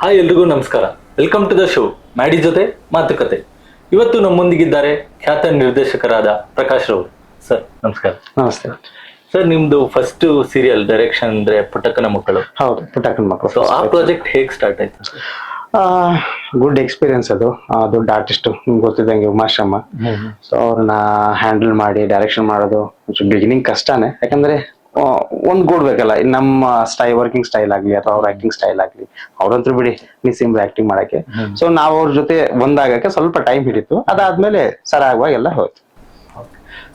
Hi ಎಲ್ರಿಗೂ ನಮಸ್ಕಾರ. Welcome to the show Maddy ಜೊತೆ ಮಾತುಕತೆ. ಇವತ್ತು ನಮ್ಮೊಂದಿಗಿದ್ದಾರೆ ಖ್ಯಾತ ನಿರ್ದೇಶಕರಾದ ಪ್ರಕಾಶ್ ರವರು. ಸರ್ ನಮಸ್ಕಾರ. ನಮಸ್ತೆ. ಸರ್ ನಿಮ್ದು ಫಸ್ಟ್ ಸೀರಿಯಲ್ ಡೈರೆಕ್ಷನ್ ಅಂದ್ರೆ ಪುಟ್ಟಕ್ಕನ ಮಕ್ಕಳು. ಹೌದು ಪುಟ್ಟಕ್ಕನ ಮಕ್ಕಳು. ಸೊ ಆ ಪ್ರಾಜೆಕ್ಟ್ ಹೇಗೆ ಸ್ಟಾರ್ಟ್ ಆಯ್ತು? ಗುಡ್ ಎಕ್ಸ್ಪೀರಿಯನ್ಸ್ ಅದು. ದೊಡ್ಡ ಆರ್ಟಿಸ್ಟ್ ನಿಮ್ಗೆ ಗೊತ್ತಿದ್ದಂಗೆ ಉಮಾಶಮ್ಮ. ಸೊ ಅವ್ರನ್ನ ಹ್ಯಾಂಡಲ್ ಮಾಡಿ ಡೈರೆಕ್ಷನ್ ಮಾಡೋದು ಬಿಗಿನಿಂಗ್ ಕಷ್ಟನೇ. ಯಾಕಂದ್ರೆ ಆ, ಒಂದ್ ಗೂಡ್ಬೇಕಲ್ಲ ನಮ್ಮ ಸ್ಟೈ ವರ್ಕಿಂಗ್ ಸ್ಟೈಲ್ ಆಗ್ಲಿ ಅಥವಾ ಅವ್ರ ಆಕ್ಟಿಂಗ್ ಸ್ಟೈಲ್ ಆಗ್ಲಿ ಅವ್ರಂತೂ ಬಿಡಿ ನಿಸಿಂಬ ಆಕ್ಟಿಂಗ್ ಮಾಡಕ್ಕೆ. ಸೊ ನಾವು ಅವ್ರ ಜೊತೆ ಒಂದಾಗಕ್ಕೆ ಸ್ವಲ್ಪ ಟೈಮ್ ಹಿಡಿತು. ಅದಾದ್ಮೇಲೆ ಸರಾಗವಾಗಿ ಎಲ್ಲ ಹೋಯ್ತು.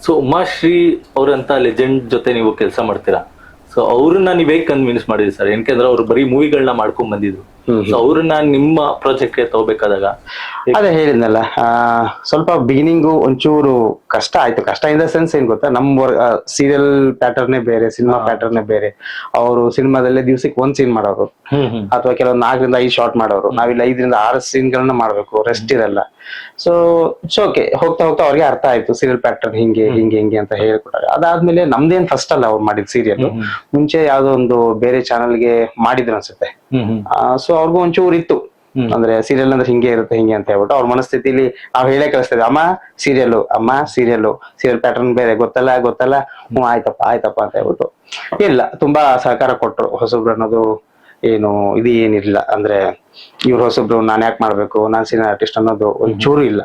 ಸೊ ಉಮಾಶ್ರೀ ಅವರಂತ ಲೆಜೆಂಡ್ ಜೊತೆ ನೀವು ಕೆಲಸ ಮಾಡ್ತೀರಾ? ಸೊ ಅವ್ರನ್ನ ನೀವ್ ಹೇಗ್ ಕನ್ವಿನ್ಸ್ ಮಾಡಿದ್ರಿ ಸರ್? ಯಾಕೆಂದ್ರೆ ಅವ್ರು ಬರೀ ಮೂವಿಗಳನ್ನ ಮಾಡ್ಕೊಂಡ್ ಬಂದಿದ್ರು. ಸೊ ಅವ್ರನ್ನ ನಿಮ್ಮ ಪ್ರಾಜೆಕ್ಟ್ಗೆ ತಗೋಬೇಕಾದಾಗ ಅದೇ ಹೇಳಿದ್ನಲ್ಲ ಆ, ಸ್ವಲ್ಪ ಬಿಗಿನಿಂಗು ಒಂಚೂರು ಕಷ್ಟ ಆಯ್ತು. ಕಷ್ಟ ಇನ್ ದ ಸೆನ್ಸ್ ಏನ್ ಗೊತ್ತಾ? ನಮ್ಮ ಸೀರಿಯಲ್ ಪ್ಯಾಟರ್ನೇ ಬೇರೆ ಸಿನಿಮಾ ಪ್ಯಾಟರ್ನೇ ಬೇರೆ. ಅವರು ಸಿನಿಮಾದಲ್ಲೇ ದಿವ್ಸಕ್ಕೆ ಒಂದ್ ಸೀನ್ ಮಾಡೋರು. ಅಥವಾ ಕೆಲವೊಂದು ನಾಲ್ಕರಿಂದ ಐದು ಶಾರ್ಟ್ ಮಾಡೋರು. ನಾವಿಲ್ಲಿ ಐದರಿಂದ ಆರು ಸೀನ್ಗಳನ್ನ ಮಾಡ್ಬೇಕು. ರೆಸ್ಟ್ ಇರಲ್ಲ. ಸೊ ಇಟ್ಸ್ ಓಕೆ ಹೋಗ್ತಾ ಹೋಗ್ತಾ ಅವ್ರಿಗೆ ಅರ್ಥ ಆಯ್ತು. ಸೀರಿಯಲ್ ಪ್ಯಾಟರ್ನ್ ಹಿಂಗೆ ಹಿಂಗೆ ಹಿಂಗೆ ಅಂತ ಹೇಳ್ಕೊಟ್ಟಾಗ. ಅದಾದ್ಮೇಲೆ ನಮ್ದೇನ್ ಫಸ್ಟ್ ಅಲ್ಲ ಅವ್ರು ಮಾಡಿದ ಸೀರಿಯಲ್ ಮುಂಚೆ ಯಾವ್ದೋ ಒಂದು ಬೇರೆ ಚಾನಲ್ಗೆ ಮಾಡಿದ್ರು ಅನ್ಸುತ್ತೆ. ಸೊ ಅವ್ರಿಗೂ ಒಂಚೂರು ಇತ್ತು. ಅಂದ್ರೆ ಸೀರಿಯಲ್ ಅಂದ್ರೆ ಹಿಂಗೆ ಇರುತ್ತೆ ಹಿಂಗೆ ಅಂತ ಹೇಳ್ಬಿಟ್ಟು ಅವ್ರ ಮನಸ್ಥಿತಿಲಿ ನಾವ್ ಹೇಳೇ ಕಳಿಸ್ತೇವೆ ಅಮ್ಮ ಸೀರಿಯಲ್ ಅಮ್ಮ ಸೀರಿಯಲ್ ಸೀರಿಯಲ್ ಪ್ಯಾಟರ್ನ್ ಬೇರೆ ಗೊತ್ತಲ್ಲ ಗೊತ್ತಲ್ಲ? ಹ್ಞೂ ಆಯ್ತಪ್ಪ ಆಯ್ತಪ್ಪ ಅಂತ ಹೇಳ್ಬಿಟ್ಟು. ಇಲ್ಲ ತುಂಬಾ ಸಹಕಾರ ಕೊಟ್ರು ಹೊಸಬ್ರು ಅನ್ನೋದು ಏನು ಇದು ಏನಿಲ್ಲ. ಅಂದ್ರೆ ಇವ್ರು ಹೊಸಬ್ರು ನಾನ್ ಯಾಕೆ ಮಾಡ್ಬೇಕು ನಾನ್ ಸೀನಿಯರ್ ಆರ್ಟಿಸ್ಟ್ ಅನ್ನೋದು ಒಂಚೂರು ಇಲ್ಲ.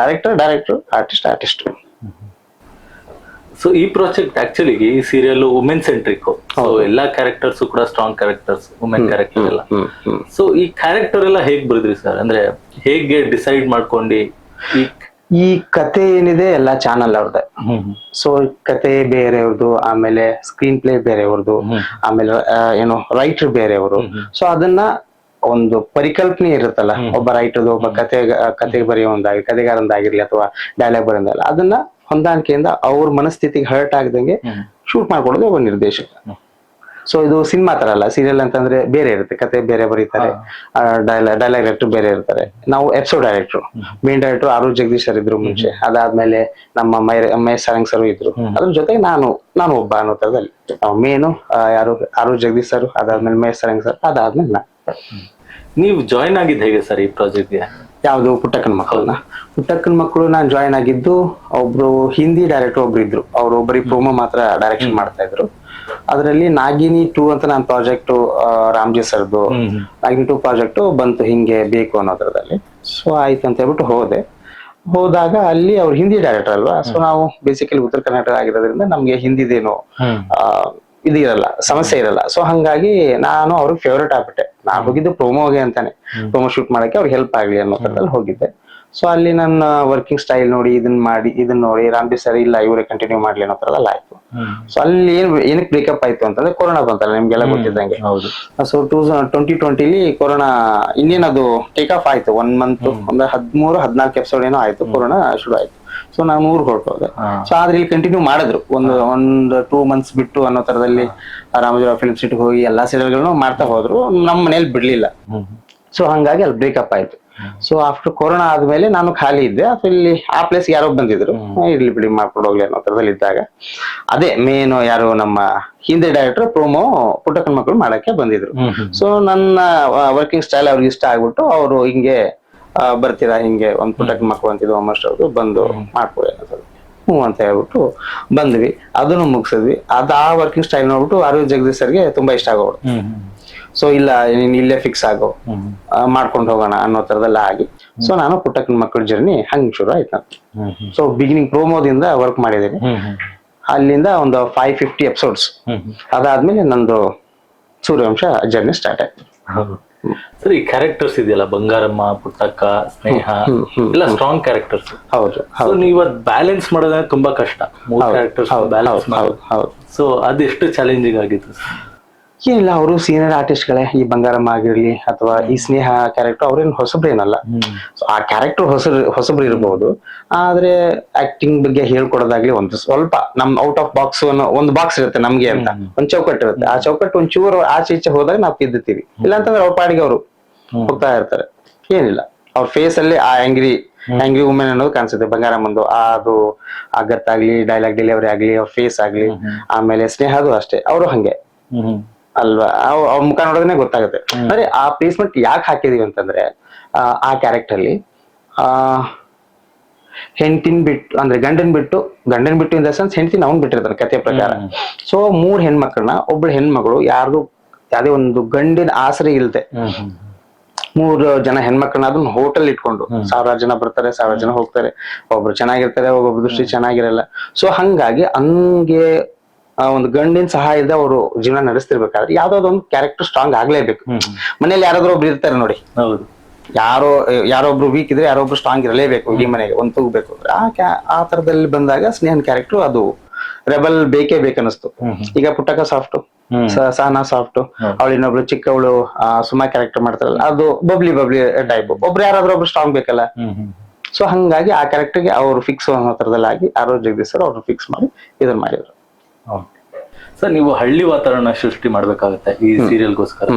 Director director artist artist so ಈ ಪ್ರಾಜೆಕ್ಟ್ ಆಕ್ಚುಲಿ ಈ ಸೀರಿಯಲ್ ವುಮೆನ್ ಸೆಂಟ್ರಿಕ್ ಸೊ ಎಲ್ಲಾ ಕ್ಯಾರೆಕ್ಟರ್ಸ್ ಕೂಡ ಸ್ಟ್ರಾಂಗ್ ಕ್ಯಾರೆಕ್ಟರ್ಸ್ ವುಮೆನ್ ಕ್ಯಾರೆಕ್ಟರ್ ಎಲ್ಲ. ಸೊ ಈ ಕ್ಯಾರೆಕ್ಟರ್ ಎಲ್ಲ ಹೇಗ್ ಬರೆದ್ರಿ ಸರ್ ಅಂದ್ರೆ ಹೇಗೆ ಡಿಸೈಡ್ ಮಾಡ್ಕೊಂಡು ಈ ಈ ಕತೆ ಏನಿದೆ ಎಲ್ಲ ಚಾನಲ್ ಅವ್ರದ್ದೆ ಸೊ ಕತೆ ಬೇರೆಯವ್ರದ್ದು ಆಮೇಲೆ ಸ್ಕ್ರೀನ್ ಪ್ಲೇ ಬೇರೆಯವ್ರದ್ದು ಆಮೇಲೆ ಏನು ರೈಟರ್ ಬೇರೆಯವರು. ಸೊ ಅದನ್ನ ಒಂದು ಪರಿಕಲ್ಪನೆ ಇರುತ್ತಲ್ಲ ಒಬ್ಬ ರೈಟರ್ ಒಬ್ಬ ಕತೆ ಕತೆ ಬರೆಯೋಂದಾಗಿ ಕತೆಗಾರಂದಾಗಿರ್ಲಿ ಅಥವಾ ಡೈಲಾಗ್ ಬರೆಯೋದಲ್ಲ ಅದನ್ನ ಹೊಂದಾಣಿಕೆಯಿಂದ ಅವ್ರ ಮನಸ್ಥಿತಿಗೆ ಹರ್ಟ್ ಆಗದಂಗೆ ಶೂಟ್ ಮಾಡ್ಕೊಡೋದು ಒಬ್ಬ ನಿರ್ದೇಶಕ. ಸೊ ಇದು ಸಿನಿಮಾ ತರ ಅಲ್ಲ ಸೀರಿಯಲ್ ಅಂತಂದ್ರೆ ಬೇರೆ ಇರುತ್ತೆ ಕತೆ ಬೇರೆ ಬರೀತಾರೆ ಡೈಲಾಗ್ ಡೈರೆಕ್ಟರ್ ಬೇರೆ ಇರ್ತಾರೆ. ನಾವು ಎಪಿಸೋಡ್ ಡೈರೆಕ್ಟರ್ ಮೇನ್ ಡೈರೆಕ್ಟರ್ ಆರು ಜಗದೀಶ್ ಸರ್ ಇದ್ರು ಮುಂಚೆ ಅದಾದ್ಮೇಲೆ ನಮ್ಮ ಮೈ ಮಹೇಶ್ ಸಾರಂಗ್ ಸರ್ ಇದ್ರು. ಅದ್ರ ಜೊತೆಗೆ ನಾನು ನಾನು ಒಬ್ಬ ಅನ್ನೋ ತರದಲ್ಲಿ ಮೇನು ಯಾರು ಆರು ಜಗದೀಶ್ ಸರ್ ಅದಾದ್ಮೇಲೆ ಮಹೇಶ್ ಸಾರಂಗ್ ಸರ್ ಅದಾದ್ಮೇಲೆ ನಾ. ನೀವು ಜಾಯಿನ್ ಆಗಿದ್ದ ಹೇಗೆ ಸರ್ ಈ ಪ್ರಾಜೆಕ್ಟ್ಗೆ ಯಾವ್ದು ಪುಟ್ಟಕ್ಕನ ಮಕ್ಕಳನ್ನ? ಪುಟ್ಟಕ್ಕನ ಮಕ್ಕಳು ನಾನು ಜಾಯಿನ್ ಆಗಿದ್ದು ಒಬ್ರು ಹಿಂದಿ ಡೈರೆಕ್ಟರ್ ಒಬ್ರು ಇದ್ರು. ಅವ್ರು ಒಬ್ಬರಿ ಪ್ರೋಮೋ ಮಾತ್ರ ಡೈರೆಕ್ಷನ್ ಮಾಡ್ತಾ ಇದ್ರು. ಅದರಲ್ಲಿ ನಾಗಿನಿ ಟೂ ಅಂತ ನಾನು ಪ್ರಾಜೆಕ್ಟ್ ರಾಮ್ಜಿ ಸರ್ದು ನಾಗಿನಿ ಟೂ ಪ್ರಾಜೆಕ್ಟ್ ಬಂತು ಹಿಂಗೆ ಬೇಕು ಅನ್ನೋದ್ರದಲ್ಲಿ ಸೊ ಆಯ್ತು ಅಂತ ಹೇಳ್ಬಿಟ್ಟು ಹೋದೆ. ಹೋದಾಗ ಅಲ್ಲಿ ಅವ್ರು ಹಿಂದಿ ಡೈರೆಕ್ಟರ್ ಅಲ್ವಾ? ಸೊ ನಾವು ಬೇಸಿಕಲಿ ಉತ್ತರ ಕರ್ನಾಟಕ ಆಗಿರೋದ್ರಿಂದ ನಮ್ಗೆ ಹಿಂದಿದೇನು ಆ, ಇದು ಇರಲ್ಲ ಸಮಸ್ಯೆ ಇರಲ್ಲ. ಸೊ ಹಂಗಾಗಿ ನಾನು ಅವ್ರಿಗೆ ಫೇವ್ರೇಟ್ ಆಗ್ಬಿಟ್ಟೆ. ನಾನು ಹೋಗಿದ್ದು ಪ್ರೋಮೋಗೆ ಅಂತಾನೆ. ಪ್ರೋಮೋ ಶೂಟ್ ಮಾಡಕ್ಕೆ ಅವ್ರಿಗೆ ಹೆಲ್ಪ್ ಆಗ್ಲಿ ಅನ್ನೋ ಥರದಲ್ಲಿ ಹೋಗಿದ್ದೆ. ಸೊ ಅಲ್ಲಿ ನನ್ನ ವರ್ಕಿಂಗ್ ಸ್ಟೈಲ್ ನೋಡಿ ಇದನ್ನ ಮಾಡಿ ಇದನ್ನ ನೋಡಿ ರಾಮ್ಬಿ ಸರ್ ಇಲ್ಲ ಇವರೇ ಕಂಟಿನ್ಯೂ ಮಾಡ್ಲಿ ಅನ್ನೋ ಆಯ್ತು. ಸೊ ಅಲ್ಲಿ ಏನ್ ಏನಕ್ಕೆ ಬ್ರೇಕಪ್ ಆಯ್ತು ಅಂತಂದ್ರೆ ಕೊರೋನಾ ಬಂತಲ್ಲ ನಿಮ್ಗೆಲ್ಲ ಗೊತ್ತಿದ್ದಂಗೆ. ಸೊ ಟೂ ಟ್ವೆಂಟಿ ಟ್ವೆಂಟಿಲಿ ಕೊರೋನಾ ಇನ್ನೇನದು ಟೇಕ್ ಆಫ್ ಆಯ್ತು ಒನ್ ಮಂತ್ ಅಂದ್ರೆ ಹದಿಮೂರು ಹದಿನಾಲ್ಕು ಎಪಿಸೋಡ್ ಏನೋ ಆಯ್ತು ಕೊರೋನಾ ಶುರು ಆಯ್ತು. ಸೊ ನಾನು ಊರಿಗೆ ಹೊರಟೋದೆ. ಸೊ ಆದ್ರೆ ಇಲ್ಲಿ ಕಂಟಿನ್ಯೂ ಮಾಡಿದ್ರು. ಒಂದು ಒಂದು ಟೂ ಮಂತ್ಸ್ ಬಿಟ್ಟು ಅನ್ನೋ ತರದಲ್ಲಿ ರಾಮಜೋರ ಫಿಲ್ಮ್ ಸಿಟಿಗೆ ಹೋಗಿ ಎಲ್ಲಾ ಸೀರಿಯಲ್ಗಳನ್ನು ಮಾಡ್ತಾ ಹೋದ್ರು. ನಮ್ಮ ಮನೇಲಿ ಬಿಡ್ಲಿಲ್ಲ. ಸೊ ಹಂಗಾಗಿ ಅಲ್ಲಿ ಬ್ರೇಕಪ್ ಆಯ್ತು. ಸೊ ಆಫ್ಟರ್ ಕೊರೋನಾ ಆದ್ಮೇಲೆ ನಾನು ಖಾಲಿ ಇದ್ದೆ. ಅಥವಾ ಇಲ್ಲಿ ಆ ಪ್ಲೇಸ್ ಯಾರೋ ಬಂದಿದ್ರು. ಇರ್ಲಿ ಬಿಡಿ ಮಾಡ್ಕೊಂಡು ಹೋಗ್ಲಿ ಅನ್ನೋ ತರದಲ್ಲಿ ಇದ್ದಾಗ. ಅದೇ ಮೇನ್ ಯಾರು ನಮ್ಮ ಹಿಂದಿ ಡೈರೆಕ್ಟರ್ ಪ್ರೋಮೋ ಪುಟ್ಟಕನ್ ಮಕ್ಕಳು ಮಾಡಕ್ಕೆ ಬಂದಿದ್ರು. ಸೊ ನನ್ನ ವರ್ಕಿಂಗ್ ಸ್ಟೈಲ್ ಅವ್ರಿಗೆ ಇಷ್ಟ ಆಗ್ಬಿಟ್ಟು ಅವರು ಹಿಂಗೆ ಬರ್ತೀರಾ ಹಿಂಗೆ ಒಂದ್ ಪುಟಕ್ ಮಕ್ಕಳು ಅಂತಿದ್ವು ಆಲ್ಮೋಸ್ಟ್ ಅವ್ರು ಬಂದು ಮಾಡ್ಕೊಡಿ ಅನ್ನೋದು ಹ್ಞೂ ಅಂತ ಹೇಳ್ಬಿಟ್ಟು ಬಂದ್ವಿ. ಅದನ್ನು ಮುಗಿಸಿದ್ವಿ. ಅದ ಆ ವರ್ಕಿಂಗ್ ಸ್ಟೈಲ್ ನೋಡ್ಬಿಟ್ಟು ಅರವಿಂದ್ ಜಗದೀಶ್ ಸರ್ಗೆ ತುಂಬಾ ಇಷ್ಟ ಆಗೋಳು. ಸೊ ಇಲ್ಲ ನೀನ್ ಇಲ್ಲೇ ಫಿಕ್ಸ್ ಆಗೋ. ಮಾಡ್ಕೊಂಡು ಹೋಗೋಣ ಅನ್ನೋ ತರದೆಲ್ಲ ಆಗಿ. ಸೊ ನಾನು ಪುಟ್ಟಕ್ಕನ ಮಕ್ಕಳ ಜರ್ನಿ ಹಂಗ್ ಶುರು ಆಯ್ತು. ನಾನು ಸೊ ಬಿಗಿನಿಂಗ್ ಪ್ರೋಮೋದಿಂದ ವರ್ಕ್ ಮಾಡಿದ್ದೀನಿ. ಅಲ್ಲಿಂದ ಒಂದು ಫೈವ್ ಫಿಫ್ಟಿ ಎಪಿಸೋಡ್ಸ್ ಅದಾದ್ಮೇಲೆ ನಂದು ಸೂರ್ಯವಂಶ ಜರ್ನಿ ಸ್ಟಾರ್ಟ್ ಆಯ್ತು. ಸರ್ ಈ ಕ್ಯಾರೆಕ್ಟರ್ಸ್ ಇದೆಯಲ್ಲ ಬಂಗಾರಮ್ಮ ಪುಟ್ಟಕ್ಕ ಸ್ನೇಹ ಎಲ್ಲ ಸ್ಟ್ರಾಂಗ್ ಕ್ಯಾರೆಕ್ಟರ್ಸ್ ಹೌದು ನೀವು ಬ್ಯಾಲೆನ್ಸ್ ಮಾಡೋದ್ರೆ ತುಂಬಾ ಕಷ್ಟ. ಮೂರು ಕ್ಯಾರೆಕ್ಟರ್ಸ್ ಬ್ಯಾಲೆನ್ಸ್ ಮಾಡೋದು. ಸೊ ಅದೆಷ್ಟು ಚಾಲೆಂಜಿಂಗ್ ಆಗಿತ್ತು? ಏನಿಲ್ಲ ಅವರು ಸೀನಿಯರ್ ಆರ್ಟಿಸ್ಟ್ಗಳೇ ಈ ಬಂಗಾರಮ್ಮ ಆಗಿರ್ಲಿ ಅಥವಾ ಈ ಸ್ನೇಹ ಕ್ಯಾರೆಕ್ಟರ್ ಅವ್ರೇನು ಹೊಸಬ್ರೇನಲ್ಲ ಏನಲ್ಲ. ಆ ಕ್ಯಾರೆಕ್ಟರ್ ಹೊಸ ಹೊಸಬ್ರು ಇರಬಹುದು ಆದ್ರೆ ಆಕ್ಟಿಂಗ್ ಬಗ್ಗೆ ಹೇಳ್ಕೊಡೋದಾಗ್ಲಿ ಒಂದು ಸ್ವಲ್ಪ ನಮ್ ಔಟ್ ಆಫ್ ಬಾಕ್ಸ್ ಅನ್ನೋ ಒಂದು ಬಾಕ್ಸ್ ಇರುತ್ತೆ ನಮ್ಗೆ ಅಂತ. ಒಂದ್ ಚೌಕಟ್ಟು ಇರುತ್ತೆ. ಆ ಚೌಕಟ್ಟು ಒಂಚೂರು ಆಚೆ ಈಚೆ ಹೋದಾಗ ನಾವು ತಿದ್ದುತ್ತೀವಿ ಇಲ್ಲಾಂತಂದ್ರೆ ಅವ್ರ ಪಾಡಿಗೆ ಅವರು ಹೋಗ್ತಾ ಇರ್ತಾರೆ. ಏನಿಲ್ಲ. ಅವ್ರ ಫೇಸ್ ಅಲ್ಲಿ ಆ ಆಂಗ್ರಿ ಆಂಗ್ರಿ ವುಮೆನ್ ಅನ್ನೋದು ಕಾಣಿಸುತ್ತೆ. ಬಂಗಾರಮ್ಮಂದು ಆ ಅದು ಆ ಗತ್ತಾಗ್ಲಿ ಡೈಲಾಗ್ ಡೆಲಿವರಿ ಆಗ್ಲಿ ಅವ್ರ ಫೇಸ್ ಆಗ್ಲಿ. ಆಮೇಲೆ ಸ್ನೇಹದು ಅಷ್ಟೇ. ಅವರು ಹಂಗೆ. ಅಲ್ವಾ? ಅವ್- ಅವ್ರ ಮುಖ ನೋಡೋದನ್ನೇ ಗೊತ್ತಾಗುತ್ತೆ. ಅಂದ್ರೆ ಆ ಪ್ಲೇಸ್ಮೆಂಟ್ ಯಾಕೆ ಹಾಕಿದೀವಿ ಅಂತಂದ್ರೆ ಆ, ಕ್ಯಾರೆಕ್ಟರ್ ಅಲ್ಲಿ ಆ ಹೆಂಡತಿನ ಬಿಟ್ಟು ಅಂದ್ರೆ ಗಂಡನ್ ಬಿಟ್ಟು ಗಂಡನ್ ಬಿಟ್ಟು ಇನ್ ದ ಸೆನ್ಸ್ ಹೆಂಡತಿನ ಅವ್ನ್ ಬಿಟ್ಟಿರ್ತಾರೆ ಕಥೆ ಪ್ರಕಾರ. ಸೊ ಮೂರ್ ಹೆಣ್ಮಕ್ಳನ್ನ ಒಬ್ಳು ಹೆಣ್ಮಗಳು ಯಾರ್ದು ಯಾವ್ದೇ ಒಂದು ಗಂಡಿನ ಆಸರೆ ಇಲ್ದೆ ಮೂರ್ ಜನ ಹೆಣ್ಮಕ್ಳನ್ನ ಅದನ್ನ ಹೋಟೆಲ್ ಇಟ್ಕೊಂಡು ಸಾವಿರಾರು ಜನ ಬರ್ತಾರೆ ಸಾವಿರ ಜನ ಹೋಗ್ತಾರೆ ಒಬ್ರು ಚೆನ್ನಾಗಿರ್ತಾರೆ ಒಬ್ಬೊಬ್ರು ದೃಷ್ಟಿ ಚೆನ್ನಾಗಿರಲ್ಲ. ಸೊ ಹಂಗಾಗಿ ಹಂಗೆ ಒಂದು ಗಂಡಿನ ಸಹಾಯದ ಅವರು ಜೀವನ ನಡೆಸ್ತಿರ್ಬೇಕಾದ್ರೆ ಯಾವ್ದಾದ್ರು ಒಂದು ಕ್ಯಾರೆಕ್ಟರ್ ಸ್ಟ್ರಾಂಗ್ ಆಗ್ಲೇಬೇಕು ಮನೇಲಿ ಯಾರಾದ್ರೂ ಒಬ್ರು ಇರ್ತಾರೆ ನೋಡಿ. ಹೌದು. ಯಾರೋ ಯಾರೊಬ್ರು ವೀಕ್ ಇದ್ರೆ ಯಾರೊಬ್ರು ಸ್ಟ್ರಾಂಗ್ ಇರಲೇಬೇಕು ಈ ಮನೆಗೆ ಒಂದು ತೂಗ್ಬೇಕು. ಅಂದ್ರೆ ಆ ಆ ತರದಲ್ಲಿ ಬಂದಾಗ ಸ್ನೇಹನ್ ಕ್ಯಾರೆಕ್ಟರ್ ಅದು ರೆಬಲ್ ಬೇಕೇ ಬೇಕನ್ನಿಸ್ತು. ಈಗ ಪುಟ್ಟಕ ಸಾಫ್ಟ್ ಸಾನಾ ಸಹನಾ ಸಾಫ್ಟ್ ಅವಳು ಇನ್ನೊಬ್ಳು ಚಿಕ್ಕವಳು ಸುಮಾ ಕ್ಯಾರೆಕ್ಟರ್ ಮಾಡ್ತಾರಲ್ಲ ಅದು ಬಬ್ಲಿ ಬಬ್ಲಿ ಟೈಪ್ ಒಬ್ರು ಯಾರಾದ್ರೂ ಒಬ್ರು ಸ್ಟ್ರಾಂಗ್ ಬೇಕಲ್ಲ. ಸೊ ಹಂಗಾಗಿ ಆ ಕ್ಯಾರೆಕ್ಟರ್ಗೆ ಅವರು ಫಿಕ್ಸ್ ಅನ್ನೋ ತರದಲ್ಲಿ ಆಗಿ ಆರೋ ಜಗದೀಶ್ ಸರ್ ಅವ್ರು ಫಿಕ್ಸ್ ಮಾಡಿ ಇದನ್ನ ಮಾಡಿದ್ರು. ಸರ್ ನೀವು ಹಳ್ಳಿ ವಾತಾವರಣ ಸೃಷ್ಟಿ ಮಾಡ್ಬೇಕಾಗತ್ತೆ ಈ ಸೀರಿಯಲ್ ಗೋಸ್ಕರ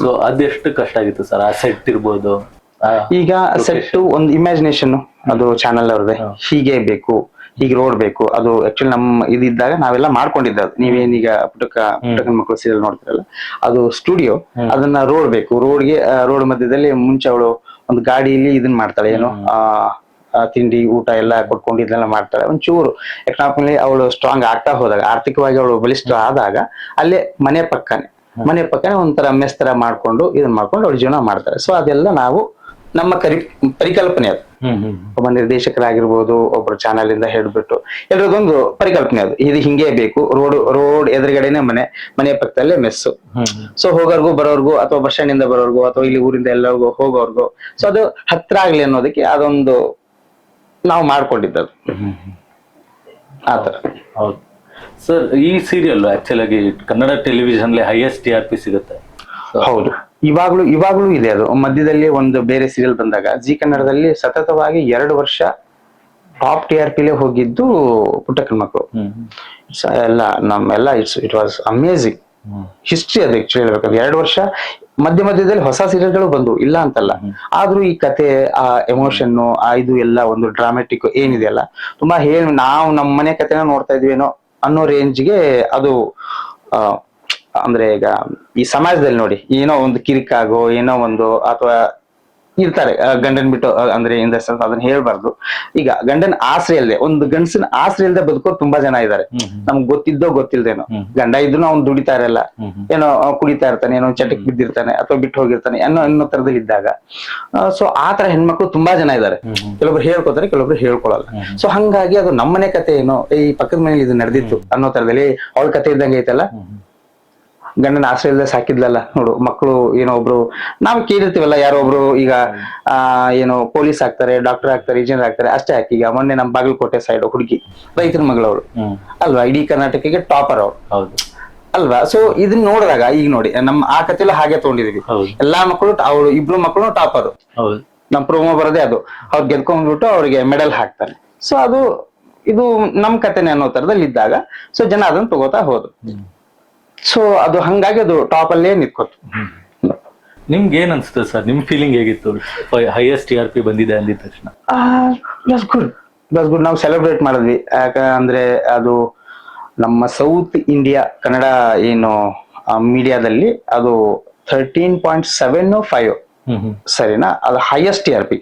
ಸೊ ಅದೆಷ್ಟು ಕಷ್ಟ ಆಗಿತ್ತು ಸರ್? ಆ ಸೆಟ್ ಇರ್ಬೋದು ಈಗ ಸೆಟ್ ಒಂದು ಇಮ್ಯಾಜಿನೇಷನ್ ಅದು ಚಾನಲ್ ಅವ್ರದ್ದೆ. ಹೀಗೆ ಬೇಕು ಹೀಗೆ ರೋಡ್ ಬೇಕು. ಅದು ಆಕ್ಚುಲಿ ನಮ್ಮ ಇದಿದ್ದಾಗ ನಾವೆಲ್ಲ ಮಾಡ್ಕೊಂಡಿದ್ದ ನೀವೇನೀಗ ಪುಟಕ ಪುಟಕನ ಮಕ್ಕಳು ಸೀರಿಯಲ್ ನೋಡ್ತಿರಲ್ಲ ಅದು ಸ್ಟುಡಿಯೋ ಅದನ್ನ ರೋಡ್ ಬೇಕು. ರೋಡ್ಗೆ ರೋಡ್ ಮಧ್ಯದಲ್ಲಿ ಮುಂಚೆ ಅವಳು ಒಂದು ಗಾಡಿಯಲ್ಲಿ ಇದನ್ನ ಮಾಡ್ತಾಳೆ ಏನು ತಿಂಡಿ ಊಟ ಎಲ್ಲ ಕೊಟ್ಕೊಂಡು ಇದನ್ನೆಲ್ಲ ಮಾಡ್ತಾಳೆ ಒಂಚೂರು ಎಕನಾಮಿಕಲಿ ಅವಳು ಸ್ಟ್ರಾಂಗ್ ಆಗ್ತಾ ಹೋದಾಗ ಆರ್ಥಿಕವಾಗಿ ಅವಳು ಬಲಿಷ್ಠ ಆದಾಗ ಅಲ್ಲೇ ಮನೆ ಪಕ್ಕನೆ ಮನೆ ಪಕ್ಕನೆ ಒಂಥರ ಮೆಸ್ ತರ ಮಾಡ್ಕೊಂಡು ಇದನ್ನ ಮಾಡ್ಕೊಂಡು ಅವಳು ಜೀವನ ಮಾಡ್ತಾರೆ. ಸೊ ಅದೆಲ್ಲ ನಾವು ನಮ್ಮ ಕರಿ ಪರಿಕಲ್ಪನೆ ಅದು. ಒಬ್ಬ ನಿರ್ದೇಶಕರಾಗಿರ್ಬೋದು ಒಬ್ರು ಚಾನಲ್ ಇಂದ ಹೇಳ್ಬಿಟ್ಟು ಎಲ್ಲರದೊಂದು ಪರಿಕಲ್ಪನೆ ಅದು. ಇದು ಹಿಂಗೇ ಬೇಕು ರೋಡ್ ರೋಡ್ ಎದುರುಗಡೆನೆ ಮನೆ ಮನೆ ಪಕ್ಕದಲ್ಲೇ ಮೆಸ್ಸು ಸೊ ಹೋಗೋರ್ಗು ಬರೋರ್ಗು ಅಥವಾ ಬಸ್ ಸ್ಟ್ಯಾಂಡ್ ಇಂದ ಬರೋರ್ಗು ಅಥವಾ ಇಲ್ಲಿ ಊರಿಂದ ಎಲ್ಲರಿಗೂ ಹೋಗೋರ್ಗು. ಸೊ ಅದು ಹತ್ರ ಆಗ್ಲಿ ಅನ್ನೋದಕ್ಕೆ ಅದೊಂದು ನಾವು ಮಾಡ್ಕೊಂಡಿದ್ದದು ಆತರ ಹೌದು. ಸರ್ ಈ ಸೀರಿಯಲ್ ಆಕ್ಚುಲ್ ಆಗಿ Kannada television highest T R P ಸಿಗುತ್ತೆ. ಹೌದು. ಇವಾಗ್ಲೂ ಇವಾಗ್ಲೂ ಇದೆ ಅದು. ಮಧ್ಯದಲ್ಲಿ ಒಂದು ಬೇರೆ ಸೀರಿಯಲ್ ಬಂದಾಗ ಜಿ ಕನ್ನಡದಲ್ಲಿ ಸತತವಾಗಿ ಎರಡು ವರ್ಷ ಟಾಪ್ ಟಿ ಆರ್ ಪಿಲೇ ಹೋಗಿದ್ದು ಪುಟ್ಟಕ್ಕನ ಮಕ್ಕಳು. ಎಲ್ಲ ನಮ್ಮೆಲ್ಲ it's it was amazing history ಅದು ಆಕ್ಚುಲಿ ಹೇಳ್ಬೇಕು. ಎರಡು ವರ್ಷ ಮಧ್ಯ ಮಧ್ಯದಲ್ಲಿ ಹೊಸ ಸೀರಿಯಲ್ಗಳು ಬಂದು ಇಲ್ಲ ಅಂತಲ್ಲ. ಆದ್ರೂ ಈ ಕತೆ ಆ ಎಮೋಷನ್ ಆ ಇದು ಎಲ್ಲ ಒಂದು ಡ್ರಾಮೆಟಿಕ್ ಏನಿದೆಯಲ್ಲ ತುಂಬಾ ಹೇಳಿ ನಾವು ನಮ್ಮ ಮನೆ ಕತೆನ ನೋಡ್ತಾ ಇದ್ವೇನೋ ಅನ್ನೋ ರೇಂಜ್ಗೆ ಅದು ಅಂದ್ರೆ ಈಗ ಈ ಸಮಾಜದಲ್ಲಿ ನೋಡಿ ಏನೋ ಒಂದು ಕಿರಿಕಾಗೋ ಏನೋ ಒಂದು ಅಥವಾ ಇರ್ತಾರೆ ಗಂಡನ್ ಬಿಟ್ಟು ಅಂದ್ರೆ ಇನ್ ದ ಸೆನ್ಸ್ ಅದನ್ನ ಹೇಳ್ಬಾರ್ದು. ಈಗ ಗಂಡನ ಆಸರೆ ಇಲ್ಲದೆ ಒಂದು ಗಂಡಸಿನ ಆಸರೆ ಇಲ್ಲದೆ ಬದುಕೋ ತುಂಬಾ ಜನ ಇದ್ದಾರೆ. ನಮ್ಗೆ ಗೊತ್ತಿದ್ದೋ ಗೊತ್ತಿಲ್ದೇನೋ. ಗಂಡ ಇದ್ರು ಅವ್ನು ದುಡಿತಾ ಇರಲ್ಲ. ಏನೋ ಕುಡಿತಾ ಇರ್ತಾನೆ ಏನೋ ಚಟಕ್ ಬಿದ್ದಿರ್ತಾನೆ ಅಥವಾ ಬಿಟ್ಟು ಹೋಗಿರ್ತಾನೆ ಅನ್ನೋ ಅನ್ನೋ ತರದಲ್ಲಿ ಇದ್ದಾಗ ಸೊ ಆ ತರ ಹೆಣ್ಮಕ್ಳು ತುಂಬಾ ಜನ ಇದ್ದಾರೆ. ಕೆಲವೊಬ್ರು ಹೇಳ್ಕೊತಾರೆ ಕೆಲವೊಬ್ರು ಹೇಳ್ಕೊಳಲ್ಲ. ಸೊ ಹಂಗಾಗಿ ಅದು ನಮ್ಮನೆ ಕತೆ ಏನೋ ಈ ಪಕ್ಕದ ಮನೇಲಿ ಇದು ನಡೆದಿತ್ತು ಅನ್ನೋ ತರದಲ್ಲಿ ಅವಳ ಕತೆ ಇದ್ದಂಗೆ ಐತಲ್ಲ? ಗಂಡನ ಆಶ್ರಯ ಇಲ್ಲದೆ ಸಾಕಿದ್ಲಲ್ಲ ನೋಡು ಮಕ್ಕಳು ಏನೋ ಒಬ್ರು ನಾವು ಕೇಳಿರ್ತೀವಲ್ಲ ಯಾರೋ ಒಬ್ರು ಈಗ ಏನೋ ಪೊಲೀಸ್ ಆಗ್ತಾರೆ ಡಾಕ್ಟರ್ ಆಗ್ತಾರೆ ಇಂಜಿನಿಯರ್ ಆಗ್ತಾರೆ ಅಷ್ಟೇ ಹಾಕಿ ಈಗ ಮೊನ್ನೆ ನಮ್ಮ ಬಾಗಲಕೋಟೆ ಸೈಡ್ ಹುಡುಗಿ ರೈತರ ಮಗಳವರು ಅಲ್ವಾ? ಇಡೀ ಕರ್ನಾಟಕಕ್ಕೆ ಟಾಪರ್ ಅವರು ಹೌದು. ಅಲ್ವಾ? ಸೊ ಇದನ್ನ ನೋಡಿದಾಗ ಈಗ ನೋಡಿ ನಮ್ಮ ಆ ಕಥೆಲ್ಲ ಹಾಗೆ ತಗೊಂಡಿದೀವಿ. ಎಲ್ಲಾ ಮಕ್ಕಳು ಅವ್ರು ಇಬ್ರು ಮಕ್ಕಳು ಟಾಪರ್ ನಮ್ ಪ್ರೋಮೋ ಬರೋದೇ ಅದು. ಅವ್ರು ಗೆದ್ಕೊಂಡ್ಬಿಟ್ಟು ಅವ್ರಿಗೆ ಮೆಡಲ್ ಹಾಕ್ತಾರೆ. ಸೊ ಅದು ಇದು ನಮ್ ಕಥೆನೆ ಅನ್ನೋ ತರದಲ್ಲಿ ಇದ್ದಾಗ ಸೊ ಜನ ಅದನ್ನ ತಗೋತಾ ಹೋದ್ರು. ಸೊ ಅದು ಹಂಗಾಗಿ ಅದು ಟಾಪ್ ಅಲ್ಲೇ ನಿಂತ್ಕೋತು. ನಿಮ್ಗೆ ಏನ್ ಅನ್ಸುತ್ತೆ ಸರ್? ನಿಮ್ ಫೀಲಿಂಗ್ ಹೇಗಿತ್ತು? ಹೈಯೆಸ್ಟ್ ಟಿ ಆರ್ ಪಿ ಬಂದಿದೆ ಅಂದಿದ ತಕ್ಷಣ. ದಟ್ಸ್ ಗುಡ್ ದಟ್ಸ್ ಗುಡ್ ನಾವು ಸೆಲೆಬ್ರೇಟ್ ಮಾಡಿದ್ವಿ. ಯಾಕಂದ್ರೆ ಅದು ನಮ್ಮ ಸೌತ್ ಇಂಡಿಯಾ ಕನ್ನಡ ಏನು ಮೀಡಿಯಾದಲ್ಲಿ ಅದು ಥರ್ಟೀನ್ ಪಾಯಿಂಟ್ ಸೆವೆನ್ ಫೈವ್ ಸರಿನಾ? ಅದು highest T R P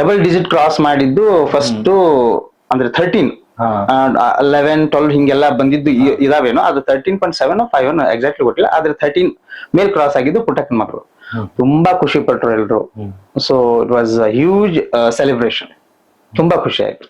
double digit cross ಮಾಡಿದ್ದು ಫಸ್ಟ್ ಅಂದ್ರೆ ಥರ್ಟೀನ್ ಲೆವೆನ್ ಟ್ವೆಲ್ ಹಿಂಗೆಲ್ಲ ಬಂದಿದ್ದು ಇದಾವೇನು? ಅದು thirteen point seven five exactly ಗೊತ್ತಿಲ್ಲ. ಆದ್ರೆ ತರ್ಟೀನ್ ಮೇಲ್ ಕ್ರಾಸ್ ಆಗಿದ್ದು ಪುಟ್ಟಕ್ಕನ ಮಕ್ಕಳು. ತುಂಬಾ ಖುಷಿ ಪಟ್ಟರು ಎಲ್ರು. So it was huge celebration ತುಂಬಾ ಖುಷಿ ಆಯ್ತು.